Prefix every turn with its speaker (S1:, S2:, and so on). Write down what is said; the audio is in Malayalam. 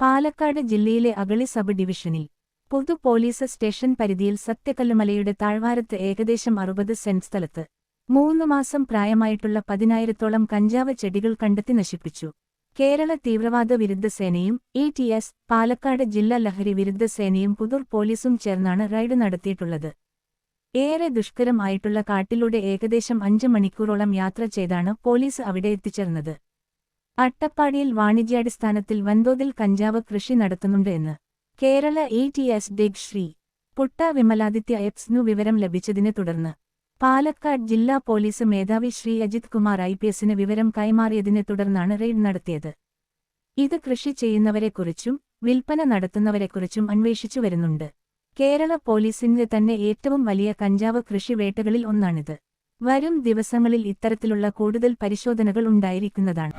S1: പാലക്കാട് ജില്ലയിലെ അഗളി സബ് ഡിവിഷനിൽ പൊതു പോലീസ് സ്റ്റേഷൻ പരിധിയിൽ സത്യകല്ലുമലയുടെ താഴ്വാരത്ത് ഏകദേശം അറുപത് സെന്റ് സ്ഥലത്ത് മൂന്ന് മാസം പ്രായമായിട്ടുള്ള പതിനായിരത്തോളം കഞ്ചാവ് ചെടികൾ കണ്ടെത്തി നശിപ്പിച്ചു. കേരള തീവ്രവാദ വിരുദ്ധ സേനയും ഇ ടി എസ് പാലക്കാട് ജില്ലാ ലഹരി വിരുദ്ധ സേനയും പുതുർ പോലീസും ചേർന്നാണ് റൈഡ് നടത്തിയിട്ടുള്ളത്. ഏറെ ദുഷ്കരമായിട്ടുള്ള കാട്ടിലൂടെ ഏകദേശം അഞ്ച് മണിക്കൂറോളം യാത്ര ചെയ്താണ് പോലീസ് അവിടെ എത്തിച്ചേർന്നത്. അട്ടപ്പാടിയിൽ വാണിജ്യാടിസ്ഥാനത്തിൽ വൻതോതിൽ കഞ്ചാവ് കൃഷി നടത്തുന്നുണ്ട് എന്ന് Kerala A T S DIG Shri Putta Vimaladitya എപ്സ്നു വിവരം ലഭിച്ചതിനെ തുടർന്ന് പാലക്കാട് ജില്ലാ പോലീസ് മേധാവി ശ്രീ അജിത് കുമാർ ഐ പി എസിന് വിവരം കൈമാറിയതിനെ തുടർന്നാണ് റെയ്ഡ് നടത്തിയത്. ഇത് കൃഷി ചെയ്യുന്നവരെക്കുറിച്ചും വിൽപ്പന നടത്തുന്നവരെക്കുറിച്ചും അന്വേഷിച്ചു വരുന്നുണ്ട്. കേരള പോലീസിന്റെ തന്നെ ഏറ്റവും വലിയ കഞ്ചാവ് കൃഷി വേട്ടകളിൽ ഒന്നാണിത്. വരും ദിവസങ്ങളിൽ ഇത്തരത്തിലുള്ള കൂടുതൽ പരിശോധനകൾ ഉണ്ടായിരിക്കുന്നതാണ്.